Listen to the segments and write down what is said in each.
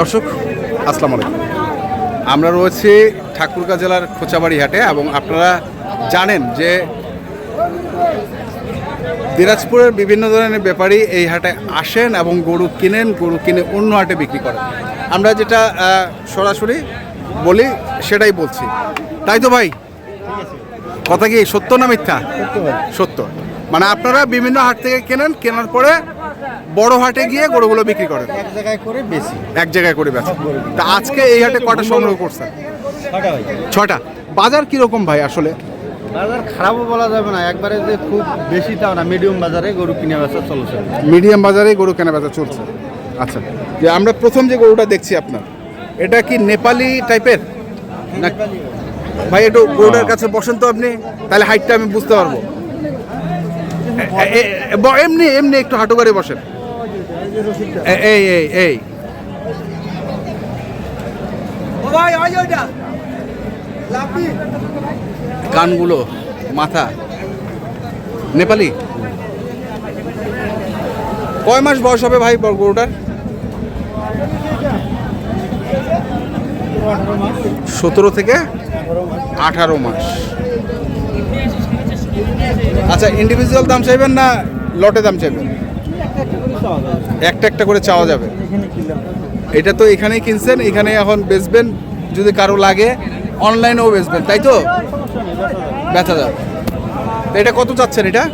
দর্শক, আসসালামু আলাইকুম। আমরা রয়েছি ঠাকুরগাঁ জেলার খোঁচাবাড়ি হাটে এবং আপনারা জানেন যে দিনাজপুরের বিভিন্ন ধরনের ব্যাপারী এই হাটে আসেন এবং গরু কিনেন, গরু কিনে অন্য হাটে বিক্রি করেন। আমরা যেটা সরাসরি বলি, সেটাই বলছি। তাই তো ভাই? কথা কি সত্য না মিথ্যা? সত্য। মানে আপনারা বিভিন্ন হাট থেকে কেনেন, কেনার পরে বড় হাটে গিয়ে গরুগুলো বিক্রি করেন? এক জায়গায় করে বেশি। এক জায়গায় করে বেচেন। তা আজকে এই হাটে কটা সংগ্রহ করছেন? ছটা বাজার কীরকম ভাই আসলে? বাজার খারাপও বলা যাবে না। একবারে যে খুব বেশি তাও না মিডিয়াম বাজারে গরু কিনে বেচা চলছে। মিডিয়াম বাজারে গরু কেনা বেচা চলছে। আচ্ছা যে আমরা প্রথম যে গরুটা দেখছি আপনার এটা কি নেপালি টাইপের? না ভাই একটু গরুটার কাছে বসেন তো আপনি তাহলে হাইটটা আমি বুঝতে পারব। এমনি এমনি একটু হাঁটু করে বসেন। এই এই এই। কানগুলো মাথা। নেপালি? কয় মাস বয়স হবে ভাই গরুটার? সতেরো থেকে আঠারো মাস। আচ্ছা ইন্ডিভিজুয়াল দাম চাইবেন না লটে দাম চাইবেন? একটা একটা করে চাওয়া যাবে। এটা তো এখানেই কিনছেন এখানে এখন বেচবেন, যদি কারও লাগে অনলাইনেও বেচবেন, তাই তো? বেচা যাবে। এটা কত চাচ্ছেন এটা?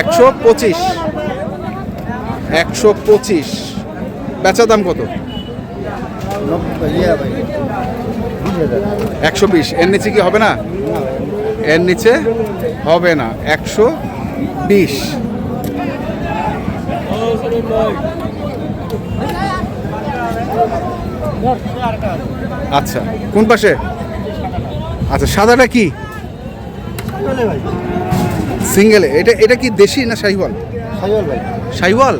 একশো পঁচিশ। একশো পঁচিশ। বেচা দাম কত? একশো বিশ। এর নিচে কি হবে না? এর নিচে হবে না। একশো বিশ। আচ্ছা কোন পাশে? আচ্ছা সাদাটা কি? সিঙ্গেলে এটা এটা কি দেশি না শাহিওয়াল? সাইওয়াল ভাই। শাহিওয়াল?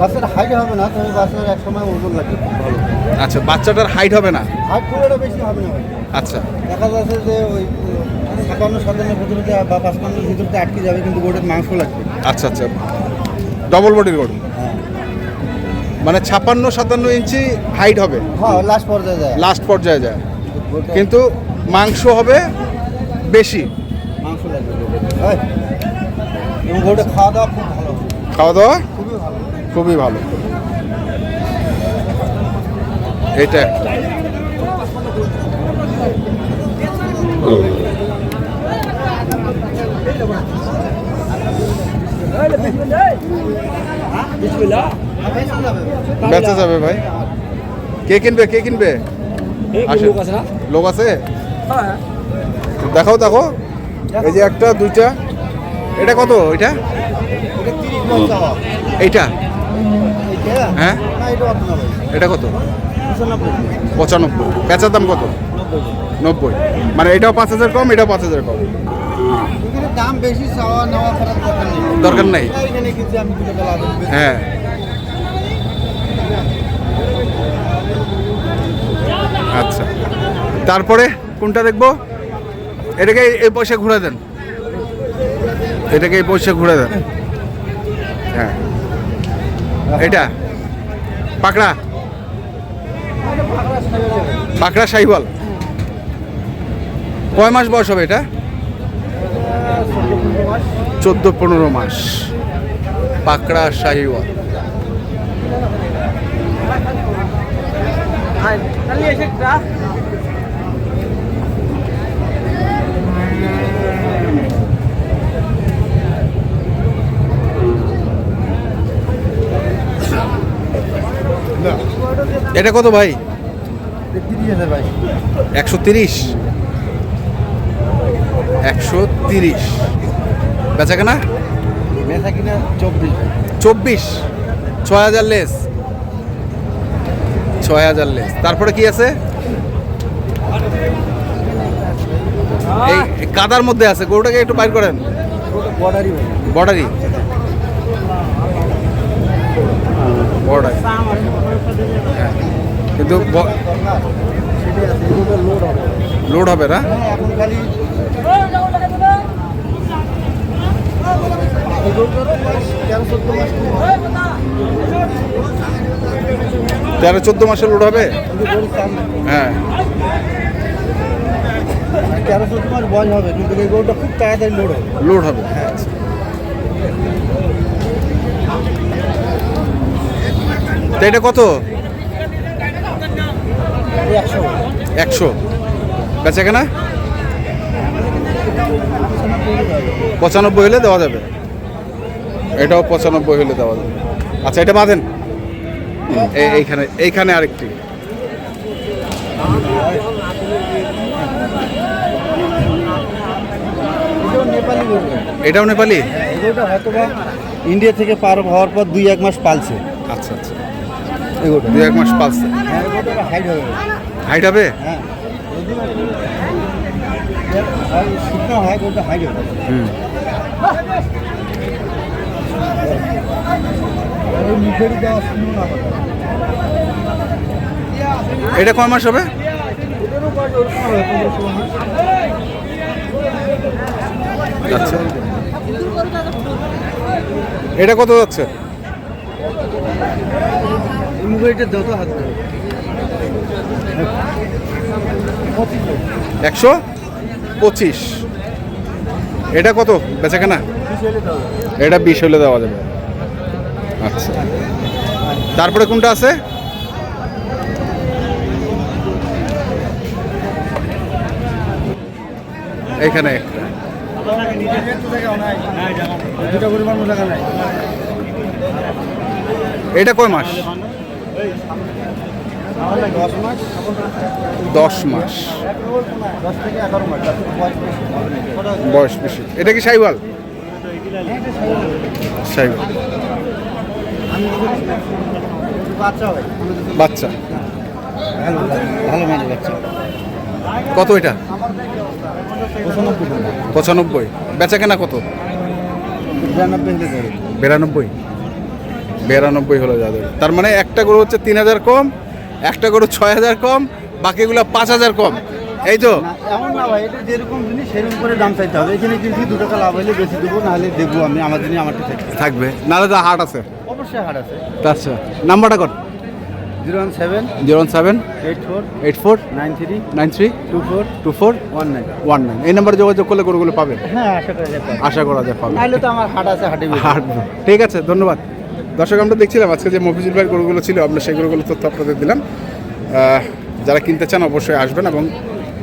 বাচ্চাটা হাইট হবে না তবে বাচ্চার এক সময় ওজন আচ্ছা বাচ্চাটার হাইট হবে না? হাইট খুব একটা বেশি হবে না আচ্ছা। দেখা যাচ্ছে যে ওই সাতান্ন সাতান্ন ভিতরে বা পাঁচপান্নের ভিতরে আটকে যাবে কিন্তু গোটের মাংস লাগবে। আচ্ছা আচ্ছা। ডবল বডির গরু? মানে ছাপ্পান্ন সাতান্ন ইঞ্চি হাইট হবে? হ্যাঁ লাস্ট পর্যায়ে যায়। লাস্ট পর্যায়ে যায়। কিন্তু মাংস হবে বেশি। মাংস লাগবে হয় এবং খাওয়া দাওয়া খুব ভালো খাওয়া দাওয়া? খুবই ভালো। খুবই ভালো। এটা একটা। বেচা যাবে ভাই। কে কিনবে কে কিনবে। লোক আছে দেখাও দেখো। এই যে একটা দুইটা। এটা কত? এটা? এইটা? এইটা? হ্যাঁ? এটা কত? পঁচানব্বই। বেচার দাম কত? নব্বই। মানে এটাও পাঁচ হাজার কম এটাও পাঁচ হাজার কম। দাম বেশি চাওয়া নেওয়া দরকার হ্যাঁ। আচ্ছা। তারপরে কোনটা দেখব? এটাকে এই পয়সা ঘুরে দেন। এটাকে এই পয়সা ঘুরে দেন। হ্যাঁ। এটা? পাকড়া? পাকড়া সাইবল কয় মাস বয়স হবে এটা? চোদ্দ পনেরো মাস। পাকড়া শাহিওয়াল। এটা কত ভাই? একশো তিরিশ। একশো তিরিশ। বেচা কেনা? বেচা কিনা চব্বিশ চব্বিশ? ছয় হাজার লেস। ছয় হাজার লেস। তারপরে কি আছে? এই কাদার মধ্যে আছে। গরুটাকে একটু বাইর করেন। বর্ডারি বর্ডার। কিন্তু লোড হবে। লোড হবে না হ্যাঁ এখন খালি এই গরুটারও বয়স তেরো চোদ্দ মাস হয়। লোড হবে? হ্যাঁ। তেরো চোদ্দ মাস বয়স হবে কিন্তু এই গরুটা খুব তাড়াতাড়ি লোড হবে। লোড হবে। তো এটা কত? একশো। একশো। বেচা কেনা? পঁচানব্বই হলে দেওয়া যাবে। এটাও পঁচানব্বই হলে দেওয়া যাবে। আচ্ছা এটা বাঁধেন। এই- এইখানে এইখানে আরেকটি। এটাও নেপালি? হয়তো বা ইন্ডিয়া থেকে পার হওয়ার পর দুই এক মাস পালছে। আচ্ছা আচ্ছা। এই গরুটা দু এক মাস পালছে। হাইট হবে। হাইট হবে? হ্যাঁ। শুকনো হয় হাইট হবে। হুম ওই মুখেরই দেওয়া শুকনো না কথা এটা কয় মাস হবে? আচ্ছা। এটা কত যাচ্ছে? একশো পঁচিশ। এটা কত? বেচা কেনা এটা বিশ হলে দেওয়া যাবে। আচ্ছা। তারপরে কোনটা আছে? এখানে এটা কয় মাস? দশ মাস। বয়স বেশি। এটা কি সাইওয়াল? বাচ্চা ভালো মানে বাচ্চা। কত এটা? পঁচানব্বই। বেচা কেনা কত? বিরানব্বই। বিরানব্বই হলো যাদের। তার মানে একটা গরু হচ্ছে তিন হাজার কম একটা গরু ছয় হাজার কম বাকিগুলো পাঁচ হাজার কম। এই তো? এমন না ভাই এটা যেরকম জিনিস সেরকম করে দাম চাইতে হবে। এখানে কিন্তু দু টাকা লাভ হলে বেশি দেবো নাহলে দেবো আমি আমার জিনিস আমারটা থাকবে। নাহলে তো হাট আছে। অবশ্যই হাট আছে। আচ্ছা নাম্বারটা কর। Zero one seven zero seven eight four eight four nine three nine three two four two four one nine. One nine. এই নাম্বারে যোগাযোগ করলে গরুগুলো পাবে? হ্যাঁ আশা করা যায় পাবে। আশা করা যায় পাবে। নাহলে তো আমার হাট আছে হাটে হাট ঠিক আছে ধন্যবাদ। দর্শক, আমরা দেখছিলাম আজকে যে মফিজুল ভাইয়ের গরুগুলো ছিল, আমরা সেই গরুগুলো তথ্য আপনাদের দিলাম। যারা কিনতে চান অবশ্যই আসবেন এবং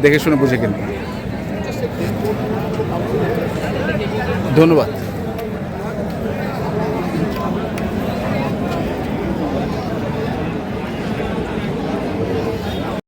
দেখে শুনে বুঝে কিনবেন। ধন্যবাদ।